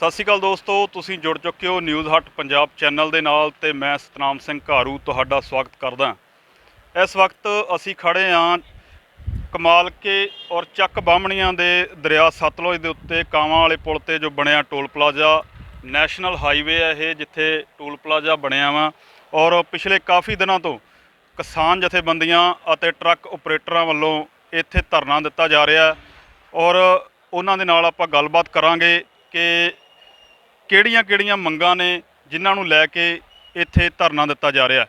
ਸਤਿ ਸ਼੍ਰੀ ਅਕਾਲ ਦੋਸਤੋ, ਤੁਸੀਂ ਜੁੜ ਚੁੱਕੇ ਹੋ ਨਿਊਜ਼ ਹੱਟ ਪੰਜਾਬ ਚੈਨਲ ਦੇ ਨਾਲ ਤੇ ਮੈਂ ਸਤਨਾਮ ਸਿੰਘ ਘਾਰੂ ਤੁਹਾਡਾ ਸਵਾਗਤ ਕਰਦਾ ਇਸ ਵਕਤ ਅਸੀਂ ਖੜੇ ਹਾਂ ਕਮਾਲਕੇ ਔਰ ਚੱਕ ਬਾਹਮਣੀਆਂ ਦੇ ਦਰਿਆ ਸਤਲੁਜ ਦੇ ਉੱਤੇ, ਕਾਵਾਂ ਵਾਲੇ ਪੁਲ ਤੇ ਜੋ ਬਣਿਆ ਟੋਲ ਪਲਾਜ਼ਾ। ਨੈਸ਼ਨਲ ਹਾਈਵੇ ਹੈ ਇਹ, ਜਿੱਥੇ ਟੋਲ ਪਲਾਜ਼ਾ ਬਣਿਆ ਵਾ। ਔਰ ਪਿਛਲੇ ਕਾਫੀ ਦਿਨਾਂ ਤੋਂ ਕਿਸਾਨ ਜਥੇਬੰਦੀਆਂ ਅਤੇ ਟਰੱਕ ਆਪਰੇਟਰਾਂ ਵੱਲੋਂ ਇੱਥੇ ਧਰਨਾ ਦਿੱਤਾ ਜਾ ਰਿਹਾ ਔਰ ਉਹਨਾਂ ਦੇ ਨਾਲ ਆਪਾਂ ਗੱਲਬਾਤ ਕਰਾਂਗੇ ਕਿ ਕਿਹੜੀਆਂ-ਕਿਹੜੀਆਂ ਮੰਗਾਂ ਨੇ ਜਿਨ੍ਹਾਂ ਨੂੰ ਲੈ ਕੇ ਇੱਥੇ ਧਰਨਾ ਦਿੱਤਾ ਜਾ ਰਿਹਾ ਹੈ?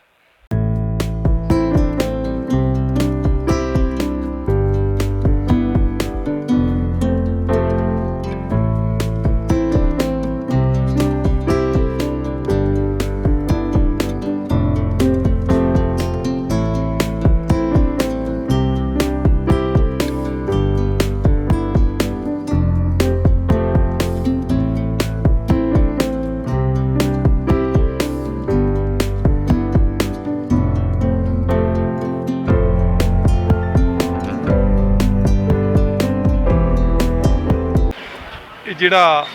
ਜਿਹੜਾ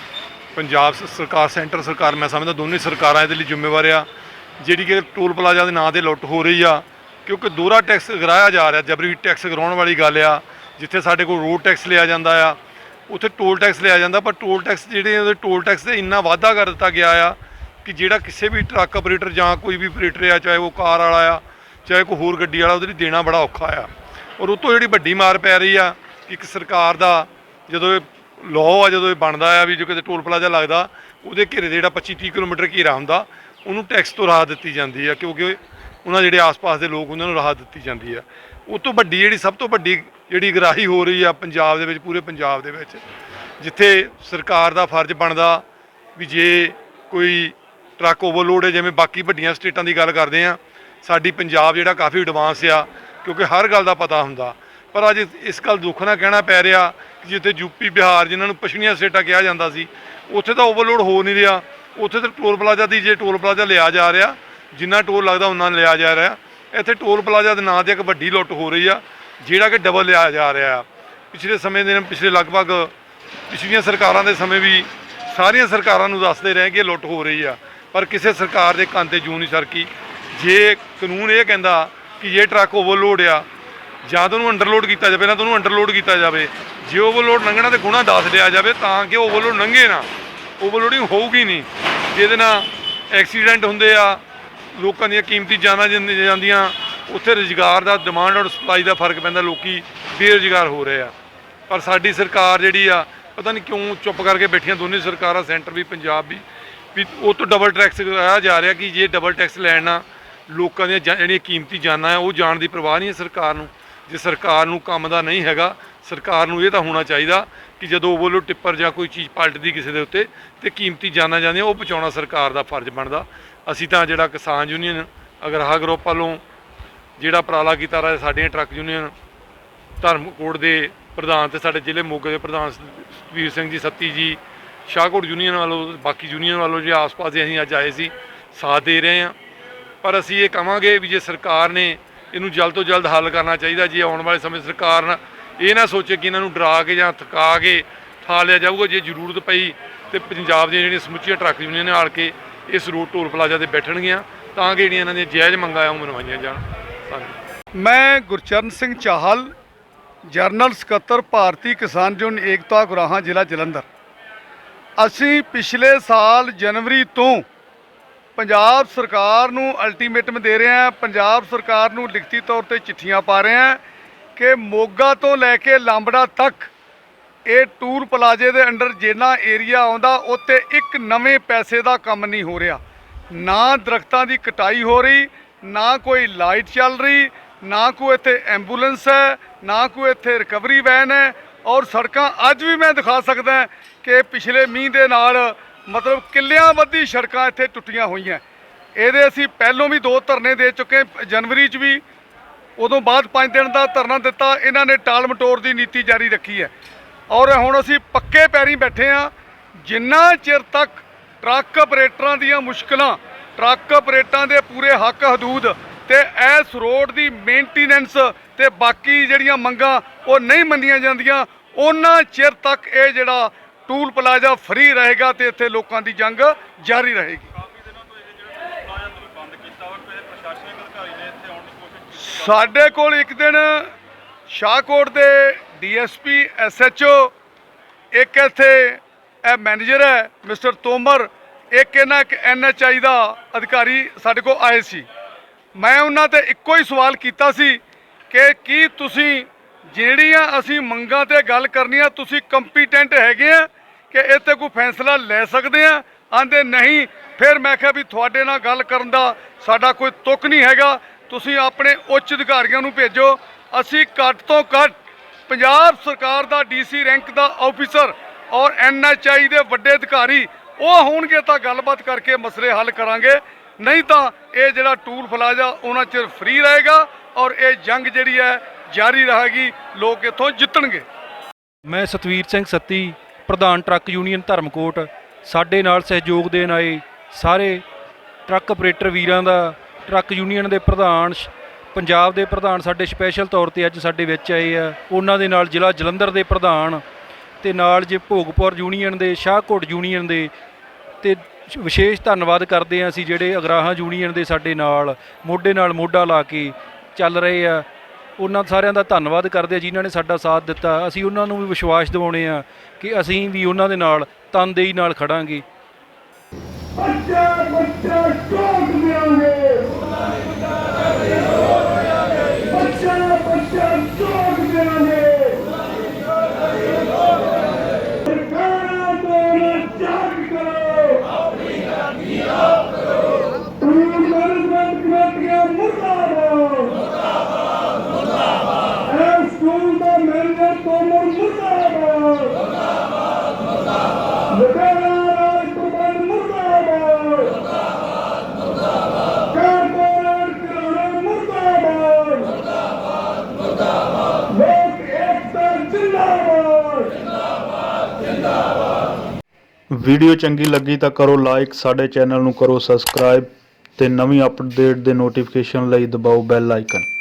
ਪੰਜਾਬ ਸਰਕਾਰ, ਸੈਂਟਰ ਸਰਕਾਰ, ਮੈਂ ਸਮਝਦਾ ਦੋਨੇ ਸਰਕਾਰਾਂ ਇਹਦੇ ਲਈ ਜ਼ਿੰਮੇਵਾਰ ਆ, ਜਿਹੜੀ ਕਿ ਟੋਲ ਪਲਾਜ਼ਾ ਦੇ ਨਾਂ ਤੇ ਲੁੱਟ ਹੋ ਰਹੀ ਆ, ਕਿਉਂਕਿ ਦੋਹਰਾ ਟੈਕਸ ਗਰਾਇਆ ਜਾ ਰਿਹਾ, ਜਬਰੀ ਟੈਕਸ ਗਰਾਉਣ ਵਾਲੀ ਗੱਲ ਆ, ਜਿੱਥੇ ਸਾਡੇ ਕੋਲ ਰੋਡ ਟੈਕਸ ਲਿਆ ਜਾਂਦਾ ਆ, ਉੱਥੇ ਟੋਲ ਟੈਕਸ ਲਿਆ ਜਾਂਦਾ, ਪਰ ਟੋਲ ਟੈਕਸ ਜਿਹੜੇ ਉਹਦੇ ਟੋਲ ਟੈਕਸ ਤੇ ਇੰਨਾ ਵਾਧਾ ਕਰ ਦਿੱਤਾ ਗਿਆ ਆ, ਕਿ ਜਿਹੜਾ ਕਿਸੇ ਵੀ ਟਰੱਕ ਆਪਰੇਟਰ ਜਾਂ ਕੋਈ ਵੀ ਆਪਰੇਟਰ ਆ, ਚਾਹੇ ਉਹ ਕਾਰ ਵਾਲਾ ਆ, ਚਾਹੇ ਕੋਈ ਹੋਰ ਗੱਡੀ ਵਾਲਾ, ਉਹਦੇ ਲਈ ਦੇਣਾ ਬੜਾ ਔਖਾ ਆ। ਔਰ ਉਤੋਂ ਜਿਹੜੀ ਵੱਡੀ ਮਾਰ ਪੈ ਰਹੀ ਆ, ਕਿ ਇੱਕ ਸਰਕਾਰ ਦਾ ਜਦੋਂ ਇਹ ਲਾਅ ਆ ਜਦੋਂ ਇਹ ਬਣਦਾ ਆ ਵੀ ਜੋ ਕਿਤੇ ਟੋਲ ਪਲਾਜ਼ਾ ਲੱਗਦਾ, ਉਹਦੇ ਘੇਰੇ ਦੇ ਜਿਹੜਾ 25 30 ਕਿਲੋਮੀਟਰ ਘੇਰਾ ਹੁੰਦਾ, ਉਹਨੂੰ ਟੈਕਸ ਤੋਂ ਰਾਹਤ ਦਿੱਤੀ ਜਾਂਦੀ ਆ, ਕਿਉਂਕਿ ਉਹਨਾਂ ਜਿਹੜੇ ਆਸ-ਪਾਸ ਦੇ ਲੋਕ, ਉਹਨਾਂ ਨੂੰ ਰਾਹਤ ਦਿੱਤੀ ਜਾਂਦੀ ਆ। ਉਹ ਤੋਂ ਵੱਡੀ ਜਿਹੜੀ, ਸਭ ਤੋਂ ਵੱਡੀ ਜਿਹੜੀ ਗਰਾਹੀ ਹੋ ਰਹੀ ਆ ਪੰਜਾਬ ਦੇ ਵਿੱਚ, ਪੂਰੇ ਪੰਜਾਬ ਦੇ ਵਿੱਚ, ਜਿੱਥੇ ਸਰਕਾਰ ਦਾ ਫਰਜ਼ ਬਣਦਾ ਵੀ ਜੇ ਕੋਈ ਟਰੱਕ ਓਵਰਲੋਡ ਹੈ, ਜਿਵੇਂ ਬਾਕੀ ਵੱਡੀਆਂ ਸਟੇਟਾਂ ਦੀ ਗੱਲ ਕਰਦੇ ਆ, ਸਾਡੀ ਪੰਜਾਬ ਜਿਹੜਾ ਕਾਫੀ ਐਡਵਾਂਸ ਆ, ਕਿਉਂਕਿ ਹਰ ਗੱਲ ਦਾ ਪਤਾ ਹੁੰਦਾ। ਪਰ ਅੱਜ ਇਸ ਗੱਲ ਦੁੱਖ ਨਾਲ ਕਹਿਣਾ ਪੈ ਰਿਹਾ ਜਿੱਥੇ ਯੂਪੀ, ਬਿਹਾਰ ਜਿਨ੍ਹਾਂ ਨੂੰ ਪਛੜੀਆਂ ਸਟੇਟਾਂ ਕਿਹਾ ਜਾਂਦਾ ਸੀ, ਉੱਥੇ ਤਾਂ ਓਵਰਲੋਡ ਹੋ ਨਹੀਂ ਰਿਹਾ। ਉੱਥੇ ਤਾਂ ਟੋਲ ਪਲਾਜ਼ਾ ਦੀ ਜੇ ਟੋਲ ਪਲਾਜ਼ਾ ਲਿਆ ਜਾ ਰਿਹਾ, ਜਿੰਨਾ ਟੋਲ ਲੱਗਦਾ ਉਹਨਾਂ ਲਿਆ ਜਾ ਰਿਹਾ। ਇੱਥੇ ਟੋਲ ਪਲਾਜ਼ਾ ਦੇ ਨਾਂ ਤੇ ਇੱਕ ਵੱਡੀ ਲੁੱਟ ਹੋ ਰਹੀ ਆ, ਜਿਹੜਾ ਕਿ ਡਬਲ ਲਿਆ ਜਾ ਰਿਹਾ ਪਿਛਲੇ ਸਮੇਂ ਦੇ ਪਿਛਲੇ ਲਗਭਗ ਪਿਛਲੀਆਂ ਸਰਕਾਰਾਂ ਦੇ ਸਮੇਂ ਵੀ ਸਾਰੀਆਂ ਸਰਕਾਰਾਂ ਨੂੰ ਦੱਸਦੇ ਰਹੇ ਕਿ ਇਹ ਲੁੱਟ ਹੋ ਰਹੀ ਆ, ਪਰ ਕਿਸੇ ਸਰਕਾਰ ਦੇ ਕੰਨ ਤੇ ਜੂ ਨਹੀਂ ਸਰਕੀ। ਜੇ ਕਾਨੂੰਨ ਇਹ ਕਹਿੰਦਾ ਕਿ ਜੇ ਟਰੱਕ ਓਵਰਲੋਡ ਆ ਜਾਂ ਤਾਂ ਉਹਨੂੰ ਅੰਡਰਲੋਡ ਕੀਤਾ ਜਾਵੇ, ਨਾ ਤਾਂ ਉਹਨੂੰ ਅੰਡਰਲੋਡ ਕੀਤਾ ਜਾਵੇ। ਜੇ ਓਵਰਲੋਡ ਲੰਘਣਾ ਤੇ ਗੁਣਾ ਦੱਸ ਲਿਆ ਜਾਵੇ, ਤਾਂ ਕਿ ਓਵਰਲੋਡ ਲੰਘੇ ਨਾ। ਓਵਰਲੋਡਿੰਗ ਹੋਊਗੀ ਨਹੀਂ। ਜਿਹਦੇ ਨਾਲ ਐਕਸੀਡੈਂਟ ਹੁੰਦੇ ਆ, ਲੋਕਾਂ ਦੀਆਂ ਕੀਮਤੀ ਜਾਨਾਂ ਜਾਂਦੀ- ਜਾਂਦੀਆਂ, ਉੱਥੇ ਰੁਜ਼ਗਾਰ ਦਾ ਡਿਮਾਂਡ ਔਰ ਸਪਲਾਈ ਦਾ ਫ਼ਰਕ ਪੈਂਦਾ, ਲੋਕੀ ਬੇਰੁਜ਼ਗਾਰ ਹੋ ਰਹੇ ਆ। ਪਰ ਸਾਡੀ ਸਰਕਾਰ ਜਿਹੜੀ ਆ, ਪਤਾ ਨਹੀਂ ਕਿਉਂ ਚੁੱਪ ਕਰਕੇ ਬੈਠੀਆਂ ਦੋਨੇ ਸਰਕਾਰਾਂ, ਸੈਂਟਰ ਵੀ, ਪੰਜਾਬ ਵੀ ਵੀ ਉਹ ਤੋਂ ਡਬਲ ਟੈਕਸ ਲਗਾਇਆ ਜਾ ਰਿਹਾ ਕਿ ਜੇ ਡਬਲ ਟੈਕਸ ਲੈਣ ਨਾਲ ਲੋਕਾਂ ਦੀਆਂ ਜਾਂ- ਜਿਹੜੀਆਂ ਕੀਮਤੀ ਜਾਨਾਂ ਆ, ਉਹ ਜਾਣ ਦੀ ਪਰਵਾਹ ਨਹੀਂ ਹੈ ਸਰਕਾਰ ਨੂੰ। ਜੇ ਸਰਕਾਰ ਨੂੰ ਕੰਮ ਦਾ ਨਹੀਂ ਹੈਗਾ, ਸਰਕਾਰ ਨੂੰ ਇਹ ਤਾਂ ਹੋਣਾ ਚਾਹੀਦਾ ਕਿ ਜਦੋਂ ਬੋਲੋ ਟਿੱਪਰ ਜਾਂ ਕੋਈ ਚੀਜ਼ ਪਲਟਦੀ ਕਿਸੇ ਦੇ ਉੱਤੇ ਤੇ ਕੀਮਤੀ ਜਾਨਾਂ ਜਾਂਦੀਆਂ, ਉਹ ਬਚਾਉਣਾ ਸਰਕਾਰ ਦਾ ਫਰਜ਼ ਬਣਦਾ। ਅਸੀਂ ਤਾਂ ਜਿਹੜਾ ਕਿਸਾਨ ਯੂਨੀਅਨ ਅਗਰਾਹ ਗਰੁੱਪ ਵੱਲੋਂ ਜਿਹੜਾ ਉਪਰਾਲਾ ਕੀਤਾ ਰਿਹਾ ਸਾਡੀਆਂ ਟਰੱਕ ਯੂਨੀਅਨ ਧਰਮਕੋਟ ਦੇ ਪ੍ਰਧਾਨ ਤੇ ਸਾਡੇ ਜ਼ਿਲ੍ਹੇ ਮੋਗੇ ਦੇ ਪ੍ਰਧਾਨ ਵੀਰ ਸਿੰਘ ਜੀ, ਸੱਤੀ ਜੀ, ਸ਼ਾਹਕੋਟ ਯੂਨੀਅਨ ਵੱਲੋਂ, ਬਾਕੀ ਯੂਨੀਅਨ ਵੱਲੋਂ ਜੇ ਆਸ-ਪਾਸ ਦੇ ਅਸੀਂ ਅੱਜ ਆਏ ਸੀ, ਸਾਥ ਦੇ ਰਹੇ ਹਾਂ। ਪਰ ਅਸੀਂ ਇਹ ਕਹਾਂਗੇ ਵੀ ਜੇ ਸਰਕਾਰ ਨੇ ਇਹਨੂੰ ਜਲਦ ਤੋਂ ਜਲਦ ਹੱਲ ਕਰਨਾ ਚਾਹੀਦਾ ਜੇ ਆਉਣ ਵਾਲੇ ਸਮੇਂ ਸਰਕਾਰ ਨਾ ਇਹ ਨਾ ਸੋਚੇ ਕਿ ਇਹਨਾਂ ਨੂੰ ਡਰਾ ਕੇ ਜਾਂ ਥਕਾ ਕੇ ਠਾ ਲਿਆ ਜਾਊਗਾ, ਜੇ ਜ਼ਰੂਰਤ ਪਈ ਤੇ ਪੰਜਾਬ ਦੀਆਂ ਜਿਹੜੀਆਂ ਸਮੁੱਚੀਆਂ ਟਰੱਕ ਯੂਨੀਅਨ ਆਲ ਕੇ ਇਸ ਰੋਡ ਟੋਲ ਪਲਾਜ਼ਾ ਤੇ ਬੈਠਣਗੀਆਂ, ਤਾਂ ਕਿ ਜਿਹੜੀਆਂ ਇਹਨਾਂ ਦੀਆਂ ਜਾਇਜ਼ ਮੰਗਾਂ ਉਹ ਮਨਵਾਈਆਂ ਜਾਣ। ਧੰਨਵਾਦ। ਮੈਂ ਗੁਰਚਰਨ ਸਿੰਘ ਚਾਹਲ, ਜਰਨਲ ਸਕੱਤਰ ਭਾਰਤੀ ਕਿਸਾਨ ਯੂਨੀਅਨ ਏਕਤਾ ਗੁਰਾਹਾਂ, ਜ਼ਿਲ੍ਹਾ ਜਲੰਧਰ। ਅਸੀਂ ਪਿਛਲੇ ਸਾਲ ਜਨਵਰੀ ਤੋਂ ਪੰਜਾਬ ਸਰਕਾਰ ਨੂੰ ਅਲਟੀਮੇਟਮ ਦੇ ਰਹੇ ਹਾਂ, ਪੰਜਾਬ ਸਰਕਾਰ ਨੂੰ ਲਿਖਤੀ ਤੌਰ ਤੇ ਚਿੱਠੀਆਂ ਪਾ ਰਹੇ ਹਾਂ ਕਿ ਮੋਗਾ ਤੋਂ ਲੈ ਕੇ ਲਾਂਬੜਾ ਤੱਕ ਇਹ ਟੂਰ ਪਲਾਜ਼ੇ ਦੇ ਅੰਡਰ ਜਿੰਨਾ ਏਰੀਆ ਆਉਂਦਾ ਉੱਤੇ ਇੱਕ ਨਵੇਂ ਪੈਸੇ ਦਾ ਕੰਮ ਨਹੀਂ ਹੋ ਰਿਹਾ। ਨਾ ਦਰਖਤਾਂ ਦੀ ਕਟਾਈ ਹੋ ਰਹੀ, ਨਾ ਕੋਈ ਲਾਈਟ ਚੱਲ ਰਹੀ, ਨਾ ਕੋਈ ਇੱਥੇ ਐਂਬੂਲੈਂਸ ਹੈ, ਨਾ ਕੋਈ ਇੱਥੇ ਰਿਕਵਰੀ ਵੈਨ ਹੈ ਔਰ ਸੜਕਾਂ ਅੱਜ ਵੀ ਮੈਂ ਦਿਖਾ ਸਕਦਾ ਕਿ ਪਿਛਲੇ ਮੀਂਹ ਦੇ ਨਾਲ ਮਤਲਬ ਕਿੱਲਿਆਂ ਬੱਧੀ ਸੜਕਾਂ ਇੱਥੇ ਟੁੱਟੀਆਂ ਹੋਈਆਂ। ਇਹਦੇ ਅਸੀਂ ਪਹਿਲੋਂ ਵੀ ਦੋ ਧਰਨੇ ਦੇ ਚੁੱਕੇ ਜਨਵਰੀ 'ਚ ਵੀ, ਉਦੋਂ ਬਾਅਦ 5 ਦਿਨ ਦਾ ਧਰਨਾ ਦਿੱਤਾ। ਇਹਨਾਂ ਨੇ ਟਾਲ ਮਟੋਰ ਦੀ ਨੀਤੀ ਜਾਰੀ ਰੱਖੀ ਹੈ। ਔਰ ਹੁਣ ਅਸੀਂ ਪੱਕੇ ਪੈਰੀ ਬੈਠੇ ਆ ਜਿੰਨਾ ਚਿਰ ਤੱਕ ਟਰੱਕ ਆਪਰੇਟਰਾਂ ਦੀਆਂ ਮੁਸ਼ਕਲਾਂ, ਟਰੱਕ ਆਪਰੇਟਰਾਂ ਦੇ ਪੂਰੇ ਹੱਕ ਹਦੂਦ ਤੇ ਇਸ ਰੋਡ ਦੀ ਮੇਨਟੇਨੈਂਸ ਤੇ ਬਾਕੀ ਜਿਹੜੀਆਂ ਮੰਗਾਂ ਉਹ ਨਹੀਂ ਮੰਨੀਆਂ ਜਾਂਦੀਆਂ, ਉਹਨਾਂ ਚਿਰ ਤੱਕ ਇਹ ਜਿਹੜਾ ਟੂਲ ਪਲਾਜ਼ਾ ਫ੍ਰੀ ਰਹੇਗਾ ਤੇ ਇੱਥੇ ਲੋਕਾਂ ਦੀ ਜੰਗ ਜਾਰੀ ਰਹੇਗੀ। ਸਾਡੇ ਕੋਲ ਇੱਕ ਦਿਨ ਸ਼ਾਹਕੋਟ ਦੇ ਡੀਐਸਪੀ ਐਸਐਚਓ ਇੱਕ ਇੱਥੇ ਇਹ ਮੈਨੇਜਰ ਹੈ ਮਿਸਟਰ ਤੋਮਰ ਇੱਕ ਇਹਨਾਂ ਇੱਕ ਐਨਐਚਆਈ ਦਾ ਅਧਿਕਾਰੀ ਸਾਡੇ ਕੋਲ ਆਏ ਸੀ। ਮੈਂ ਉਹਨਾਂ ਤੇ ਇੱਕੋ ਹੀ ਸਵਾਲ ਕੀਤਾ ਸੀ ਕਿ ਕੀ ਤੁਸੀਂ ਜਿਹੜੀਆਂ ਅਸੀਂ ਮੰਗਾਂ ਤੇ ਗੱਲ ਕਰਨੀ ਆ ਤੁਸੀਂ ਕੰਪੀਟੈਂਟ ਹੈਗੇ ਆ ਕਿ ਇਹ ਤੇ ਕੋਈ ਫੈਸਲਾ ਲੈ ਸਕਦੇ ਆ? ਆਂਦੇ, ਨਹੀਂ। ਫਿਰ ਮੈਂ ਕਿਹਾ ਵੀ ਤੁਹਾਡੇ ਨਾਲ ਗੱਲ ਕਰਨ ਦਾ ਸਾਡਾ ਕੋਈ ਤੁਕ ਨਹੀਂ ਹੈਗਾ। ਤੁਸੀਂ ਆਪਣੇ ਉੱਚ ਅਧਿਕਾਰੀਆਂ ਨੂੰ ਭੇਜੋ। ਅਸੀਂ ਘੱਟ ਤੋਂ ਘੱਟ ਪੰਜਾਬ ਸਰਕਾਰ ਦਾ ਡੀਸੀ ਰੈਂਕ ਦਾ ਆਫੀਸਰ ਔਰ ਐਨਐਚਆਈ ਦੇ ਵੱਡੇ ਅਧਿਕਾਰੀ, ਉਹ ਹੋਣਗੇ ਤਾਂ ਗੱਲਬਾਤ ਕਰਕੇ ਮਸਲੇ ਹੱਲ ਕਰਾਂਗੇ। ਨਹੀਂ ਤਾਂ ਇਹ ਜਿਹੜਾ ਟੂਲ ਪਲਾਜ਼ਾ, ਉਹਨਾਂ ਚਿਰ ਫ੍ਰੀ ਰਹੇਗਾ ਔਰ ਇਹ ਜੰਗ ਜਿਹੜੀ ਹੈ, ਜਾਰੀ ਰਹੇਗੀ, ਲੋਕ ਇੱਥੋਂ ਜਿੱਤਣਗੇ। ਮੈਂ ਸਤਵੀਰ ਸਿੰਘ ਸੱਤੀ ਪ੍ਰਧਾਨ ਟਰੱਕ ਯੂਨੀਅਨ ਧਰਮਕੋਟ, ਸਾਡੇ ਨਾਲ ਸਹਿਯੋਗ ਦੇਣ ਆਏ ਸਾਰੇ ਟਰੱਕ ਆਪਰੇਟਰ ਵੀਰਾਂ ਦਾ, ਟਰੱਕ ਯੂਨੀਅਨ ਦੇ ਪ੍ਰਧਾਨ, ਸ਼- ਪੰਜਾਬ ਦੇ ਪ੍ਰਧਾਨ ਸਾਡੇ ਸਪੈਸ਼ਲ ਤੌਰ ਤੇ ਅੱਜ ਸਾਡੇ ਵਿੱਚ ਆਏ ਆ। ਉਹਨਾਂ ਦੇ ਨਾਲ ਜ਼ਿਲ੍ਹਾ ਜਲੰਧਰ ਦੇ ਪ੍ਰਧਾਨ ਤੇ ਨਾਲ ਜੇ ਭੋਗਪੁਰ ਯੂਨੀਅਨ ਦੇ, ਸ਼ਾਹਕੋਟ ਯੂਨੀਅਨ ਦੇ ਤੇ ਵਿਸ਼ੇਸ਼ ਧੰਨਵਾਦ ਕਰਦੇ ਹਾਂ ਅਸੀਂ ਜਿਹੜੇ ਅਗਰਾਹਾਂ ਯੂਨੀਅਨ ਦੇ ਸਾਡੇ ਨਾਲ, ਮੋਢੇ ਨਾਲ ਮੋਢਾ ਲਾ ਕੇ ਚੱਲ ਰਹੇ ਆ। ਉਹਨਾਂ ਸਾਰਿਆਂ ਦਾ ਧੰਨਵਾਦ ਕਰਦੇ ਆ ਜਿਨ੍ਹਾਂ ਨੇ ਸਾਡਾ ਸਾਥ ਦਿੱਤਾ। ਅਸੀਂ ਉਹਨਾਂ ਨੂੰ ਵੀ ਵਿਸ਼ਵਾਸ ਦਿਵਾਉਣੇ ਆ ਕਿ ਅਸੀਂ ਵੀ ਉਹਨਾਂ ਦੇ ਨਾਲ ਤਨਦੇਹੀ ਨਾਲ ਖੜਾਂਗੇ। ਬੱਚਾ ਬੱਚਾ ਚੋਕ ਦਿਆਂਗੇ ਬੱਚਾ ਬੱਚਾ ਮੈਨੇਜਰ ਤੋਂ ਮੁਰਦਾਬਾਦ ਮੁਰਦਾਬਾਦ ਮੁਰਦਾਬਾਦ ਲੁਧਿਆਣਾ ਕੁਮਾਰ ਮੁਰਦਾਬਾਦ ਮੁਰਦਾਬਾਦ ਮੁਰਦਾਬਾਦ ਕਾਰਪੋਰੇਟ ਘਰਾਣਾ ਮੁਰਦਾਬਾਦ ਮੁਰਦਾਬਾਦ ਮੁਰਦਾਬਾਦ ਲੋਕ ਏਕਤਾ ਜਿੰਦਾਬਾਦ ਵੀਡੀਓ ਚੰਗੀ ਲੱਗੀ ਤਾਂ ਕਰੋ ਲਾਈਕ ਸਾਡੇ ਚੈਨਲ ਨੂੰ ਕਰੋ ਸਬਸਕ੍ਰਾਈਬ ਤੇ ਨਵੀਂ ਅਪਡੇਟ ਦੇ ਨੋਟੀਫਿਕੇਸ਼ਨ ਲਈ ਦਬਾਓ ਬੈਲ ਆਈਕਨ